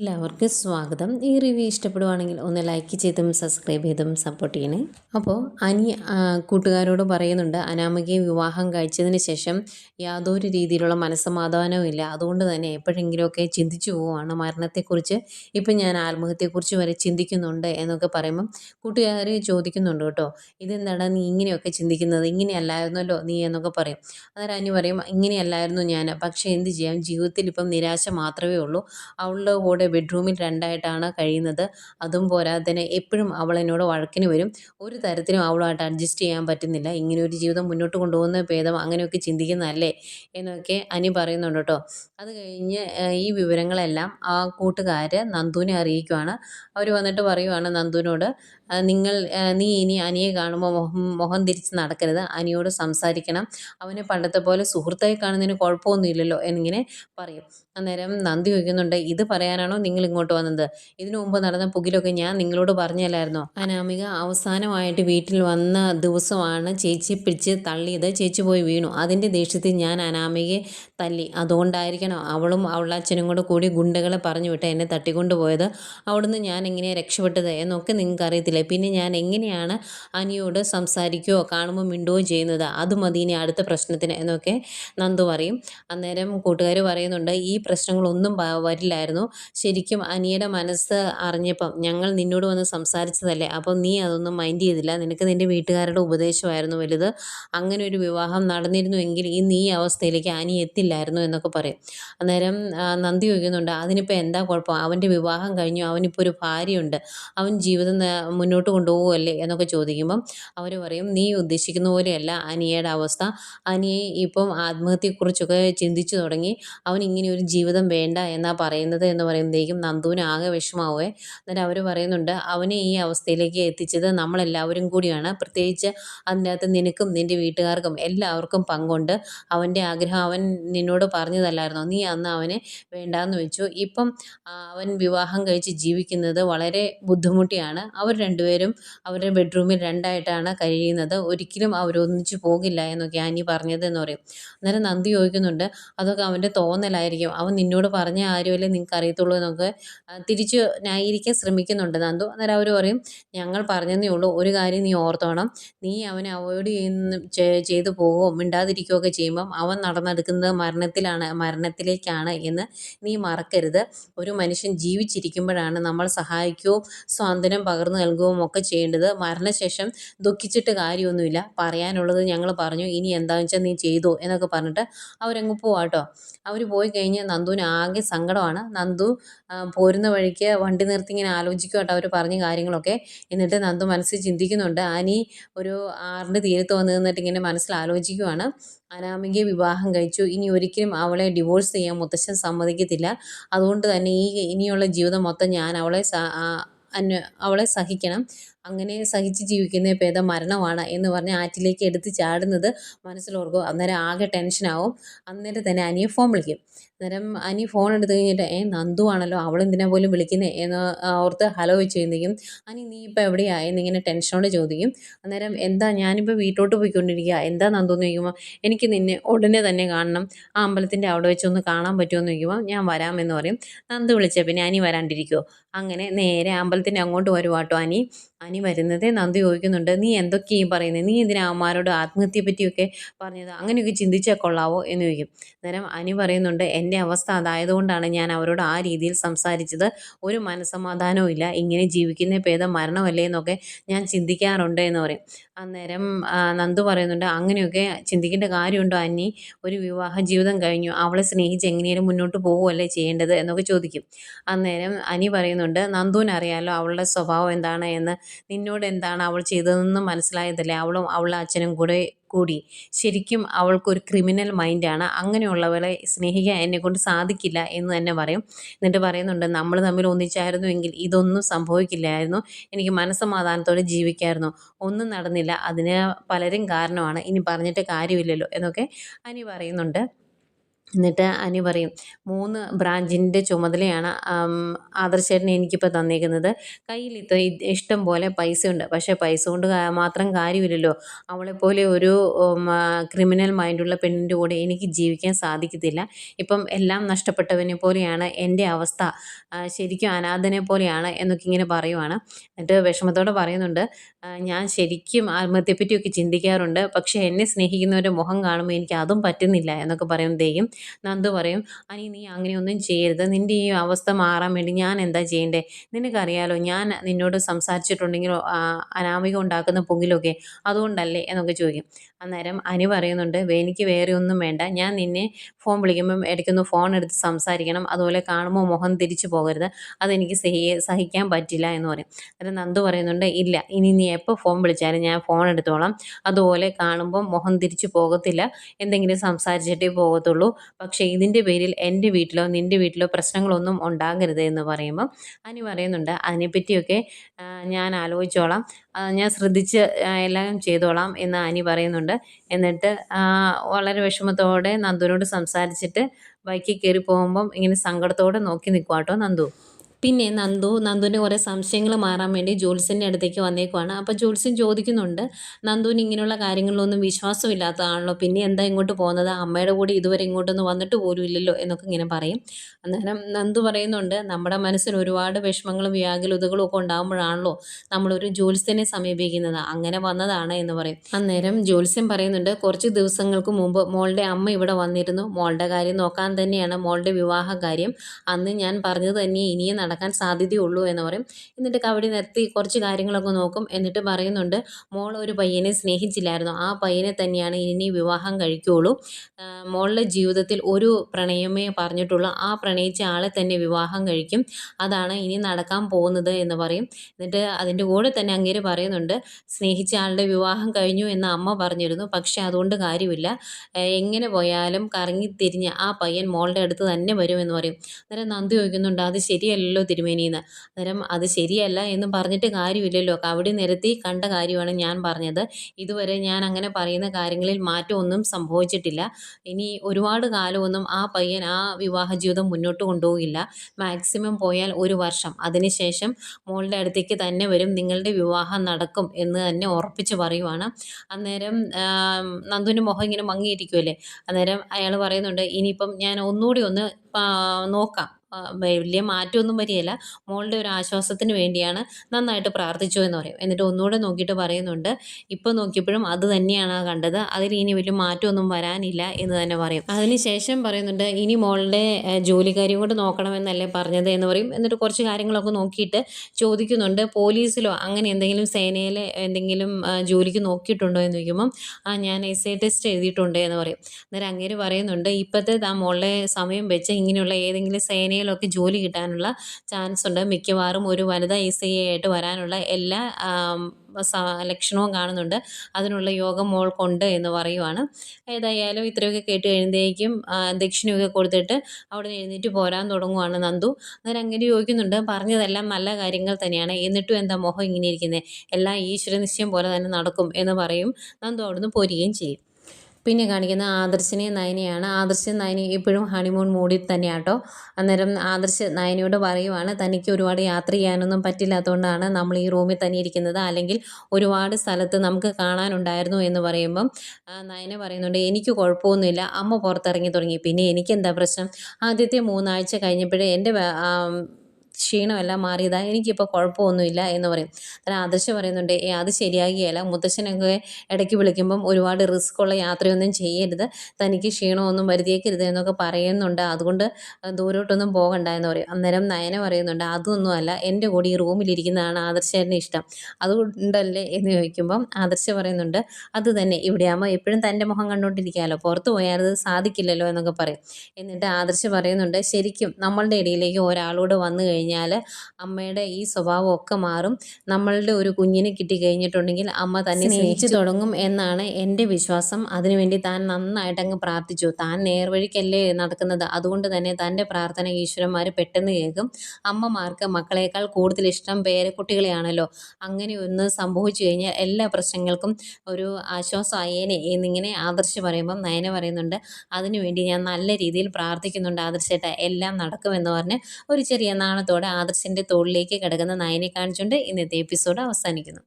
എല്ലാവർക്കും സ്വാഗതം. ഈ റിവ്യൂ ഇഷ്ടപ്പെടുവാണെങ്കിൽ ഒന്ന് ലൈക്ക് ചെയ്തും സബ്സ്ക്രൈബ് ചെയ്തും സപ്പോർട്ട് ചെയ്യണേ. അപ്പോൾ അനി കൂട്ടുകാരോട് പറയുന്നുണ്ട് അനാമികയെ വിവാഹം കഴിച്ചതിന് ശേഷം യാതൊരു രീതിയിലുള്ള മനസ്സമാധാനവും ഇല്ല. അതുകൊണ്ട് തന്നെ എപ്പോഴെങ്കിലുമൊക്കെ ചിന്തിച്ചു പോവുകയാണ് മരണത്തെക്കുറിച്ച്. ഇപ്പം ഞാൻ ആത്മഹത്യയെക്കുറിച്ച് വരെ ചിന്തിക്കുന്നുണ്ട് എന്നൊക്കെ പറയുമ്പം കൂട്ടുകാർ ചോദിക്കുന്നുണ്ട് കേട്ടോ ഇതെന്താണ് നീ ഇങ്ങനെയൊക്കെ ചിന്തിക്കുന്നത്? ഇങ്ങനെയല്ലായിരുന്നല്ലോ നീ? എന്നൊക്കെ പറയും. അന്നേരം അനി പറയും ഇങ്ങനെയല്ലായിരുന്നു ഞാൻ. പക്ഷേ എന്ത് ചെയ്യാം? ജീവിതത്തിൽ ഇപ്പം നിരാശ മാത്രമേ ഉള്ളൂ. അവളുടെ കൂടെ ബെഡ്റൂമിൽ രണ്ടായിട്ടാണ് കഴിയുന്നത്. അതും പോരാതെ എപ്പോഴും അവൾ എന്നോട് വഴക്കിന് വരും. ഒരു തരത്തിലും അവളുമായിട്ട് അഡ്ജസ്റ്റ് ചെയ്യാൻ പറ്റുന്നില്ല. ഇങ്ങനെ ഒരു ജീവിതം മുന്നോട്ട് കൊണ്ടുപോകുന്ന ഭേദം അങ്ങനെയൊക്കെ ചിന്തിക്കുന്നതല്ലേ? എന്നൊക്കെ അനി പറയുന്നുണ്ട് കേട്ടോ. അത് കഴിഞ്ഞ് ഈ വിവരങ്ങളെല്ലാം ആ കൂട്ടുകാർ നന്ദുവിനെ അറിയിക്കുവാണ്. അവർ വന്നിട്ട് പറയുവാണ് നന്ദുവിനോട് നിങ്ങൾ നീ ഇനി അനിയെ കാണുമ്പോൾ മുഖം മുഖം തിരിച്ച് നടക്കരുത്. അനിയോട് സംസാരിക്കണം. അവനെ പണ്ടത്തെ പോലെ സുഹൃത്തായി കാണുന്നതിന് കുഴപ്പമൊന്നുമില്ലല്ലോ എന്നിങ്ങനെ പറയും. അന്നേരം നന്ദി ചോദിക്കുന്നുണ്ട് ഇത് പറയാനാണോ നിങ്ങൾ ഇങ്ങോട്ട് വന്നത്? ഇതിനു മുമ്പ് നടന്ന പുകിലൊക്കെ ഞാൻ നിങ്ങളോട് പറഞ്ഞല്ലായിരുന്നോ? അനാമിക അവസാനമായിട്ട് വീട്ടിൽ വന്ന ദിവസമാണ് ചേച്ചി പിടിച്ച് തള്ളിയത്. ചേച്ചി പോയി വീണു. അതിന്റെ ദേഷ്യത്തിൽ ഞാൻ അനാമികയെ തല്ലി. അതുകൊണ്ടായിരിക്കണം അവളും അവളുടെ അച്ഛനും കൂടെ കൂടി ഗുണ്ടകളെ പറഞ്ഞു വിട്ട് എന്നെ തട്ടിക്കൊണ്ട് പോയത്. അവിടുന്ന് ഞാൻ എങ്ങനെയാണ് രക്ഷപ്പെട്ടത് എന്നൊക്കെ നിങ്ങൾക്ക് അറിയത്തില്ലേ പിന്നെ ഞാൻ എങ്ങനെയാണ് അനിയോട് സംസാരിക്കുകയോ കാണുമ്പോൾ മിണ്ടുകയോ ചെയ്യുന്നത്? അത് മതി ഇനി അടുത്ത പ്രശ്നത്തിന് എന്നൊക്കെ നന്ദു പറയും. അന്നേരം കൂട്ടുകാർ പറയുന്നുണ്ട് ഈ പ്രശ്നങ്ങളൊന്നും വരില്ലായിരുന്നു. ശരിക്കും അനിയുടെ മനസ്സ് അറിഞ്ഞപ്പം ഞങ്ങൾ നിന്നോട് വന്ന് സംസാരിച്ചതല്ലേ? അപ്പം നീ അതൊന്നും മൈൻഡ് ചെയ്തില്ല. നിനക്ക് നിന്റെ വീട്ടുകാരുടെ ഉപദേശമായിരുന്നു വലുത്. അങ്ങനെ ഒരു വിവാഹം നടന്നിരുന്നുവെങ്കിൽ ഈ അവസ്ഥയിലേക്ക് അനി എത്തില്ലായിരുന്നു എന്നൊക്കെ പറയും. അന്നേരം നന്ദി ചോദിക്കുന്നുണ്ട്. അതിനിപ്പോൾ എന്താ കുഴപ്പം? അവന്റെ വിവാഹം കഴിഞ്ഞു. അവനിപ്പോൾ ഒരു ഭാര്യയുണ്ട്. അവൻ ജീവിതം മുന്നോട്ട് കൊണ്ടുപോകുമല്ലേ എന്നൊക്കെ ചോദിക്കുമ്പം അവർ പറയും നീ ഉദ്ദേശിക്കുന്ന പോലെയല്ല അനിയയുടെ അവസ്ഥ. അനിയെ ഇപ്പം ആത്മഹത്യയെക്കുറിച്ചൊക്കെ ചിന്തിച്ചു തുടങ്ങി. അവൻ ഇങ്ങനെ ഒരു ജീവിതം വേണ്ട എന്നാ പറയുന്നത് എന്ന് പറയുമ്പോഴേക്കും നന്ദുവിന് ആകെ വിഷമാവേ അന്നേരം അവർ പറയുന്നുണ്ട് അവനെ ഈ അവസ്ഥയിലേക്ക് എത്തിച്ചത് നമ്മളെല്ലാവരും കൂടിയാണ്. പ്രത്യേകിച്ച് അതിനകത്ത് നിനക്കും നിന്റെ വീട്ടുകാർക്കും എല്ലാവർക്കും പങ്കുണ്ട്. അവന്റെ ആഗ്രഹം അവൻ നിന്നോട് പറഞ്ഞതല്ലായിരുന്നോ? നീ അന്ന് അവനെ വേണ്ടാന്ന് വെച്ചു. ഇപ്പം അവൻ വിവാഹം കഴിച്ച് ജീവിക്കുന്നത് വളരെ ബുദ്ധിമുട്ടിയാണ്. അവർ രണ്ടുപേരും അവരുടെ ബെഡ്റൂമിൽ രണ്ടായിട്ടാണ് കഴിയുന്നത്. ഒരിക്കലും അവരൊന്നിച്ചു പോകില്ല എന്നൊക്കെ ആനി പറഞ്ഞത് എന്ന് പറയും. അന്നേരം നന്ദി ചോദിക്കുന്നുണ്ട് അതൊക്കെ അവന്റെ തോന്നലായിരിക്കും. അവൻ നിന്നോട് പറഞ്ഞ ആരുമല്ലേ നിങ്ങൾക്ക് അറിയത്തുള്ളൂ എന്നൊക്കെ ആ, തിരിച്ച് ന്യായീകരിക്കാൻ ശ്രമിക്കുന്നുണ്ട്. നന്ദു അന്നേരം അവർ പറയും ഞങ്ങൾ പറഞ്ഞതേ ഉള്ളൂ. ഒരു കാര്യം നീ ഓർത്തോണം. നീ അവനെ അവോയ്ഡ് ചെയ്യുന്ന ചെയ്തു പോവുകയോ മിണ്ടാതിരിക്കുകയൊക്കെ ചെയ്യുമ്പം അവൻ നടന്നെടുക്കുന്നത് മരണത്തിലാണ് മരണത്തിലേക്കാണ് എന്ന് നീ മറക്കരുത്. ഒരു മനുഷ്യൻ ജീവിച്ചിരിക്കുമ്പോഴാണ് നമ്മൾ സഹായിക്കുകയും സ്വാതന്ത്ര്യം പകർന്നു നൽകുകയും ഒക്കെ ചെയ്യേണ്ടത്. മരണശേഷം ദുഃഖിച്ചിട്ട് കാര്യമൊന്നുമില്ല. പറയാനുള്ളത് ഞങ്ങൾ പറഞ്ഞു. ഇനി എന്താണെന്ന് വെച്ചാൽ നീ ചെയ്തോ എന്നൊക്കെ പറഞ്ഞിട്ട് അവരങ്ങ് പോവാട്ടോ അവർ പോയി കഴിഞ്ഞ് നന്ദുവിന് ആകെ സങ്കടമാണ്. നന്ദു പോരുന്ന വഴിക്ക് വണ്ടി നിർത്തി ഇങ്ങനെ ആലോചിക്കും കേട്ടോ അവർ പറഞ്ഞ കാര്യങ്ങളൊക്കെ. എന്നിട്ട് നന്ദു മനസ്സിൽ ചിന്തിക്കുന്നുണ്ട് ആനി ഒരു ആറിന്റെ തീരത്ത് വന്ന് നിന്നിട്ട് ഇങ്ങനെ മനസ്സിൽ ആലോചിക്കുവാണ്. അനാമികയെ വിവാഹം കഴിച്ചു. ഇനി ഒരിക്കലും അവളെ ഡിവോഴ്സ് ചെയ്യാൻ മുത്തശ്ശൻ സമ്മതിക്കത്തില്ല. അതുകൊണ്ട് തന്നെ ഈ ഇനിയുള്ള ജീവിതം മൊത്തം ഞാൻ അവളെ അന്വ അവളെ സഹിക്കണം. അങ്ങനെ സഹിച്ച് ജീവിക്കുന്ന ഭേദം മരണമാണ് എന്ന് പറഞ്ഞ് ആറ്റിലേക്ക് എടുത്ത് ചാടുന്നത് മനസ്സിലോർക്കും. അന്നേരം ആകെ ടെൻഷനാവും അന്നേരം തന്നെ അനിയെ ഫോൺ വിളിക്കും. അന്നേരം അനി ഫോൺ എടുത്ത് കഴിഞ്ഞിട്ട് ഏ നന്ദു ആണല്ലോ അവൾ എന്തിനാ പോലും വിളിക്കുന്നത് എന്ന് ഓർത്ത് ഹലോ വെച്ച് കഴിഞ്ഞിരിക്കും അനി നീ ഇപ്പോൾ എവിടെയാ? എന്നിങ്ങനെ ടെൻഷനോട് ചോദിക്കും. അന്നേരം എന്താ ഞാനിപ്പോൾ വീട്ടിലോട്ട് പോയിക്കൊണ്ടിരിക്കുക എന്താ നന്ദു എന്ന് ചോദിക്കുമ്പോൾ എനിക്ക് നിന്നെ ഉടനെ തന്നെ കാണണം. ആ അമ്പലത്തിന്റെ അവിടെ വെച്ചൊന്ന് കാണാൻ പറ്റുമോ എന്ന് ചോദിക്കുമ്പോൾ ഞാൻ വരാമെന്ന് പറയും. നന്ദു വിളിച്ച പിന്നെ അനി വരാണ്ടിരിക്കുമോ അങ്ങനെ നേരെ അമ്പലത്തിന്റെ അങ്ങോട്ട് വരുവാട്ടോ അനി അനി വരുന്നതേ നന്ദി ചോദിക്കുന്നുണ്ട്. നീ എന്തൊക്കെയും പറയുന്നത് നീ എന്തിനാ അമ്മമാരോട് ആത്മഹത്യയെ പറ്റിയൊക്കെ പറഞ്ഞത്? അങ്ങനെയൊക്കെ ചിന്തിച്ചാൽ കൊള്ളാവോ? എന്ന് ചോദിക്കും. നേരം അനി പറയുന്നുണ്ട് എന്റെ അവസ്ഥ അതായതുകൊണ്ടാണ് ഞാൻ അവരോട് ആ രീതിയിൽ സംസാരിച്ചത്. ഒരു മനസ്സമാധാനവും ഇല്ല. ഇങ്ങനെ ജീവിക്കുന്ന ഭേദം മരണമല്ലേ എന്നൊക്കെ ഞാൻ ചിന്തിക്കാറുണ്ട് എന്ന് പറയും. അന്നേരം നന്ദു പറയുന്നുണ്ട് അങ്ങനെയൊക്കെ ചിന്തിക്കേണ്ട കാര്യമുണ്ടോ അന്നി? ഒരു വിവാഹ ജീവിതം കഴിഞ്ഞു. അവളെ സ്നേഹിച്ച് എങ്ങനെയും മുന്നോട്ട് പോകുമല്ലേ ചെയ്യേണ്ടത്? എന്നൊക്കെ ചോദിക്കും. അന്നേരം അനി പറയുന്നുണ്ട് നന്ദുവിനറിയാലോ അവളുടെ സ്വഭാവം എന്താണ് എന്ന്. നിന്നോട് എന്താണ് അവൾ ചെയ്തതെന്നും മനസ്സിലായതല്ലേ? അവളും അവളുടെ അച്ഛനും കൂടെ കൂടി. ശരിക്കും അവൾക്കൊരു ക്രിമിനൽ മൈൻഡാണ് അങ്ങനെയുള്ളവളെ സ്നേഹിക്കാൻ എന്നെക്കൊണ്ട് സാധിക്കില്ല എന്ന് തന്നെ പറയും. എന്നിട്ട് പറയുന്നുണ്ട് നമ്മൾ തമ്മിൽ ഒന്നിച്ചായിരുന്നു എങ്കിൽ ഇതൊന്നും സംഭവിക്കില്ലായിരുന്നു. എനിക്ക് മനസ്സമാധാനത്തോടെ ജീവിക്കായിരുന്നു. ഒന്നും നടന്നില്ല. അതിന് പലരും കാരണമാണ്. ഇനി പറഞ്ഞിട്ട് കാര്യമില്ലല്ലോ. എന്നൊക്കെ അനി പറയുന്നുണ്ട്. എന്നിട്ട് അനി പറയും മൂന്ന് ബ്രാഞ്ചിന്റെ ചുമതലയാണ് ആദർശേട്ടനെ എനിക്കിപ്പോൾ തന്നേക്കുന്നത്. കയ്യിൽ ഇത്ര ഇഷ്ടം പോലെ പൈസയുണ്ട്. പക്ഷേ പൈസ കൊണ്ട് മാത്രം കാര്യമില്ലല്ലോ. അവളെപ്പോലെ ഒരു ക്രിമിനൽ മൈൻഡുള്ള പെണ്ണിന്റെ കൂടെ എനിക്ക് ജീവിക്കാൻ സാധിക്കത്തില്ല. ഇപ്പം എല്ലാം നഷ്ടപ്പെട്ടവനെ പോലെയാണ് എന്റെ അവസ്ഥ. ശരിക്കും അനാഥനെ പോലെയാണ് എന്നൊക്കെ ഇങ്ങനെ പറയുവാണ്. എന്നിട്ട് വിഷമത്തോടെ പറയുന്നുണ്ട് ഞാൻ ശരിക്കും ആത്മഹത്യയെപ്പറ്റിയൊക്കെ ചിന്തിക്കാറുണ്ട്. പക്ഷേ എന്നെ സ്നേഹിക്കുന്നവരുടെ മുഖം കാണുമ്പോൾ എനിക്ക് അതും പറ്റുന്നില്ല എന്നൊക്കെ പറയുമ്പോഴത്തേക്കും നന്ദു പറയും അനി നീ അങ്ങനെയൊന്നും ചെയ്യരുത്. നിന്റെ ഈ അവസ്ഥ മാറാൻ വേണ്ടി ഞാൻ എന്താ ചെയ്യേണ്ടേ? നിനക്കറിയാലോ ഞാൻ നിന്നോട് സംസാരിച്ചിട്ടുണ്ടെങ്കിൽ അനാമിക ഉണ്ടാക്കുന്ന പൊങ്കിലൊക്കെ അതുകൊണ്ടല്ലേ? എന്നൊക്കെ ചോദിക്കും. അന്നേരം അനി പറയുന്നുണ്ട് എനിക്ക് വേറെ ഒന്നും വേണ്ട. ഞാൻ നിന്നെ ഫോൺ വിളിക്കുമ്പം ഇടയ്ക്കൊന്ന് ഫോൺ എടുത്ത് സംസാരിക്കണം. അതുപോലെ കാണുമ്പോൾ മുഖം തിരിച്ചു പോകരുത്. അതെനിക്ക് സഹിക്കാൻ പറ്റില്ല എന്ന് പറയും. അന്നേരം നന്ദു പറയുന്നുണ്ട് ഇല്ല ഇനി നീ എപ്പോൾ ഫോൺ വിളിച്ചാലും ഞാൻ ഫോൺ എടുത്തോളാം. അതുപോലെ കാണുമ്പോൾ മുഖം തിരിച്ചു പോകത്തില്ല. എന്തെങ്കിലും സംസാരിച്ചിട്ടേ പോകത്തുള്ളൂ. പക്ഷേ ഇതിന്റെ പേരിൽ എന്റെ വീട്ടിലോ നിന്റെ വീട്ടിലോ പ്രശ്നങ്ങളൊന്നും ഉണ്ടാകരുത് എന്ന് പറയുമ്പം അനി പറയുന്നുണ്ട്. അതിനെപ്പറ്റിയൊക്കെ ഞാൻ ആലോചിച്ചോളാം. ഞാൻ ശ്രദ്ധിച്ച് എല്ലാം ചെയ്തോളാം എന്ന് അനി പറയുന്നുണ്ട്. എന്നിട്ട് വളരെ വിഷമത്തോടെ നന്ദുവിനോട് സംസാരിച്ചിട്ട് ബൈക്കിൽ കയറി പോകുമ്പം ഇങ്ങനെ സങ്കടത്തോടെ നോക്കി നിൽക്കുക കേട്ടോ നന്ദു. പിന്നെ നന്ദു നന്ദുവിന്റെ കുറേ സംശയങ്ങൾ മാറാൻ വേണ്ടി ജോത്സ്യന്റെ അടുത്തേക്ക് വന്നേക്കുവാണ്. അപ്പോൾ ജോത്സ്യൻ ചോദിക്കുന്നുണ്ട് നന്ദുവിന് ഇങ്ങനെയുള്ള കാര്യങ്ങളിലൊന്നും വിശ്വാസമില്ലാത്തതാണല്ലോ പിന്നെ എന്താ ഇങ്ങോട്ട് പോകുന്നത്? അമ്മയുടെ കൂടെ ഇതുവരെ ഇങ്ങോട്ടൊന്നും വന്നിട്ട് പോലും ഇല്ലല്ലോ എന്നൊക്കെ ഇങ്ങനെ പറയും. അന്നേരം നന്ദു പറയുന്നുണ്ട് നമ്മുടെ മനസ്സിൽ ഒരുപാട് വിഷമങ്ങളും വ്യാകുലതകളും ഒക്കെ ഉണ്ടാകുമ്പോഴാണല്ലോ നമ്മളൊരു ജോത്സ്യനെ സമീപിക്കുന്നത്. അങ്ങനെ വന്നതാണ് എന്ന് പറയും. അന്നേരം ജോത്സ്യം പറയുന്നുണ്ട് കുറച്ച് ദിവസങ്ങൾക്ക് മുമ്പ് മോളുടെ അമ്മ ഇവിടെ വന്നിരുന്നു. മോളുടെ കാര്യം നോക്കാൻ തന്നെയാണ് മോളുടെ വിവാഹ കാര്യം അന്ന് ഞാൻ പറഞ്ഞത് തന്നെ ഇനിയും നടക്കാൻ സാധ്യതയുള്ളൂ എന്ന് പറയും. എന്നിട്ട് കവടി നിർത്തി കുറച്ച് കാര്യങ്ങളൊക്കെ നോക്കും എന്നിട്ട് പറയുന്നുണ്ട് മോൾ ഒരു പയ്യനെ സ്നേഹിച്ചില്ലായിരുന്നു. ആ പയ്യനെ തന്നെയാണ് ഇനി വിവാഹം കഴിക്കുകയുള്ളൂ മോളുടെ ജീവിതത്തിൽ ഒരു പ്രണയമേ പറഞ്ഞിട്ടുള്ളൂ. ആ പ്രണയിച്ച ആളെ തന്നെ വിവാഹം കഴിക്കും. അതാണ് ഇനി നടക്കാൻ പോകുന്നത് എന്ന് പറയും. എന്നിട്ട് അതിന്റെ കൂടെ തന്നെ അങ്ങേര് പറയുന്നുണ്ട് സ്നേഹിച്ച ആളുടെ വിവാഹം കഴിഞ്ഞു എന്ന് അമ്മ പറഞ്ഞിരുന്നു. പക്ഷേ അതുകൊണ്ട് കാര്യമില്ല. എങ്ങനെ പോയാലും കറങ്ങിത്തിരിഞ്ഞ് ആ പയ്യൻ മോളുടെ അടുത്ത് തന്നെ വരുമെന്ന് പറയും. അന്നേരം നന്ദി ചോദിക്കുന്നുണ്ട് അത് ശരിയല്ലല്ലോ പറഞ്ഞല്ലോ തിരുമേനിന്ന്. അന്നേരം അത് ശരിയല്ല എന്ന് പറഞ്ഞിട്ട് കാര്യമില്ലല്ലോ. കവടി നിരത്തി കണ്ട കാര്യമാണ് ഞാൻ പറഞ്ഞത്. ഇതുവരെ ഞാൻ അങ്ങനെ പറയുന്ന കാര്യങ്ങളിൽ മാറ്റമൊന്നും സംഭവിച്ചിട്ടില്ല. ഇനി ഒരുപാട് കാലമൊന്നും ആ പയ്യൻ ആ വിവാഹ ജീവിതം മുന്നോട്ട് കൊണ്ടുപോകില്ല. മാക്സിമം പോയാൽ ഒരു വർഷം. അതിനുശേഷം മോളുടെ അടുത്തേക്ക് തന്നെ വരും. നിങ്ങളുടെ വിവാഹം നടക്കും എന്ന് തന്നെ ഉറപ്പിച്ച് പറയുവാണ്. അന്നേരം നന്ദുവിന്റെ മുഖം ഇങ്ങനെ മങ്ങിയിരിക്കുമല്ലേ അന്നേരം അയാൾ പറയുന്നുണ്ട് ഇനിയിപ്പം ഞാൻ ഒന്നുകൂടി ഒന്ന് നോക്കാം. വലിയ മാറ്റമൊന്നും വരികയില്ല. മോളുടെ ഒരു ആശ്വാസത്തിന് വേണ്ടിയാണ് നന്നായിട്ട് പ്രാർത്ഥിച്ചു എന്ന് പറയും. എന്നിട്ട് ഒന്നുകൂടെ നോക്കിയിട്ട് പറയുന്നുണ്ട് ഇപ്പോൾ നോക്കിയപ്പോഴും അത് തന്നെയാണ് കണ്ടത്. അതിൽ ഇനി വലിയ മാറ്റമൊന്നും വരാനില്ല എന്ന് തന്നെ പറയും. അതിനുശേഷം പറയുന്നുണ്ട് ഇനി മോളുടെ ജോലിക്കാര്യം കൂടെ നോക്കണമെന്നല്ലേ പറഞ്ഞത്? എന്ന് പറയും. എന്നിട്ട് കുറച്ച് കാര്യങ്ങളൊക്കെ നോക്കിയിട്ട് ചോദിക്കുന്നുണ്ട് പോലീസിലോ അങ്ങനെ എന്തെങ്കിലും സേനയിൽ എന്തെങ്കിലും ജോലിക്ക് നോക്കിയിട്ടുണ്ടോ? എന്ന് ചോദിക്കുമ്പം ആ ഞാൻ എസ് ഐ ടെസ്റ്റ് എഴുതിയിട്ടുണ്ട് എന്ന് പറയും. അന്നേരം അങ്ങേര് പറയുന്നുണ്ട് ഇപ്പോഴത്തെ ആ മോളുടെ സമയം വെച്ച് ഇങ്ങനെയുള്ള ഏതെങ്കിലും സേനയിൽ മേഖലയിലൊക്കെ ജോലി കിട്ടാനുള്ള ചാൻസ് ഉണ്ട്. മിക്കവാറും ഒരു വനിതാ സി ഐ ആയിട്ട് വരാനുള്ള എല്ലാ ലക്ഷണവും കാണുന്നുണ്ട്. അതിനുള്ള യോഗം മോൾക്കുണ്ട് എന്ന് പറയുവാണ്. ഏതായാലും ഇത്രയൊക്കെ കേട്ട് കഴിയുമ്പോഴേക്കും ദക്ഷിണയൊക്കെ കൊടുത്തിട്ട് അവിടെ എഴുന്നേറ്റ് പോരാൻ തുടങ്ങുവാണ് നന്ദു. അന്നേരം അങ്ങനെ ചോദിക്കുന്നുണ്ട്. പറഞ്ഞതെല്ലാം നല്ല കാര്യങ്ങൾ തന്നെയാണ്. എന്നിട്ടും എന്താ മോഹം ഇങ്ങനെ ഇരിക്കുന്നത് എല്ലാം ഈശ്വര നിശ്ചയം പോലെ തന്നെ നടക്കും എന്ന് പറയും. നന്ദു അവിടുന്ന് പോരുകയും ചെയ്യും. പിന്നെ കാണിക്കുന്ന ആദർശിനെയും നയനയാണ്. ആദർശ നയന എപ്പോഴും ഹണിമൂൺ മൂഡിൽ കേട്ടോ അന്നേരം ആദർശ് നയനയോട് പറയുവാണ് തനിക്ക് ഒരുപാട് യാത്ര ചെയ്യാനൊന്നും പറ്റില്ലാത്തതുകൊണ്ടാണ് നമ്മൾ ഈ റൂമിൽ തന്നെ ഇരിക്കുന്നത്. അല്ലെങ്കിൽ ഒരുപാട് സ്ഥലത്ത് നമുക്ക് കാണാനുണ്ടായിരുന്നു എന്ന് പറയുമ്പം നയന പറയുന്നുണ്ട് എനിക്ക് കുഴപ്പമൊന്നുമില്ല. അമ്മ പുറത്തിറങ്ങി തുടങ്ങി. പിന്നെ എനിക്കെന്താ പ്രശ്നം? ആദ്യത്തെ മൂന്നാഴ്ച കഴിഞ്ഞപ്പോഴേ എന്റെ ക്ഷീണമെല്ലാം മാറിയതാ എനിക്കിപ്പോൾ കുഴപ്പമൊന്നുമില്ല എന്ന് പറയും. അന്നേരം ആദർശ് പറയുന്നുണ്ട് ഏ അത് ശരിയാകിയല്ല മുത്തശ്ശനൊക്കെ ഇടയ്ക്ക് വിളിക്കുമ്പം ഒരുപാട് റിസ്ക് ഉള്ള യാത്രയൊന്നും ചെയ്യരുത്. തനിക്ക് ക്ഷീണമൊന്നും വരുത്തിയേക്കരുത് എന്നൊക്കെ പറയുന്നുണ്ട്. അതുകൊണ്ട് ദൂരോട്ടൊന്നും പോകണ്ട എന്ന് പറയും. അന്നേരം നയന പറയുന്നുണ്ട് അതൊന്നും അല്ല എന്റെ കൂടി റൂമിലിരിക്കുന്നതാണ് ആദർശേട്ടന് ഇഷ്ടം. അതുകൊണ്ടല്ലേ? എന്ന് ചോദിക്കുമ്പം ആദർശ് പറയുന്നുണ്ട് അത് തന്നെ. ഇവിടെയാകുമ്പോൾ എപ്പോഴും തന്റെ മുഖം കണ്ടുകൊണ്ടിരിക്കാമല്ലോ പുറത്ത് പോയാൽ അത് സാധിക്കില്ലല്ലോ എന്നൊക്കെ പറയും. എന്നിട്ട് ആദർശ് പറയുന്നുണ്ട് ശരിക്കും നമ്മളുടെ ഇടയിലേക്ക് ഒരാളോട് വന്നു കഴിഞ്ഞാൽ കഴിഞ്ഞാൽ അമ്മയുടെ ഈ സ്വഭാവമൊക്കെ മാറും. നമ്മളുടെ ഒരു കുഞ്ഞിനെ കിട്ടിക്കഴിഞ്ഞിട്ടുണ്ടെങ്കിൽ അമ്മ തന്നെ സ്നേഹിച്ചു തുടങ്ങും എന്നാണ് എന്റെ വിശ്വാസം. അതിനുവേണ്ടി താൻ നന്നായിട്ട് അങ്ങ് പ്രാർത്ഥിച്ചു. താൻ നേർവഴിക്കല്ലേ നടക്കുന്നത്? അതുകൊണ്ട് തന്നെ തന്റെ പ്രാർത്ഥന ഈശ്വരന്മാർ പെട്ടെന്ന് കേൾക്കും. അമ്മമാർക്ക് മക്കളേക്കാൾ കൂടുതൽ ഇഷ്ടം പേരക്കുട്ടികളെയാണല്ലോ. അങ്ങനെ ഒന്ന് സംഭവിച്ചു കഴിഞ്ഞാൽ എല്ലാ പ്രശ്നങ്ങൾക്കും ഒരു ആശ്വാസമായേനെ എന്നിങ്ങനെ ആദർശ് പറയുമ്പം നയന പറയുന്നുണ്ട്. അതിനുവേണ്ടി ഞാൻ നല്ല രീതിയിൽ പ്രാർത്ഥിക്കുന്നുണ്ട്. ആദർശേട്ട എല്ലാം നടക്കുമെന്ന് പറഞ്ഞ് ഒരു ചെറിയ നാണത്തോടെ ആദർശിന്റെ തോളിലേക്ക് കിടക്കുന്ന നയനെ കാണിച്ചുകൊണ്ട് ഇന്നത്തെ എപ്പിസോഡ് അവസാനിക്കുന്നു.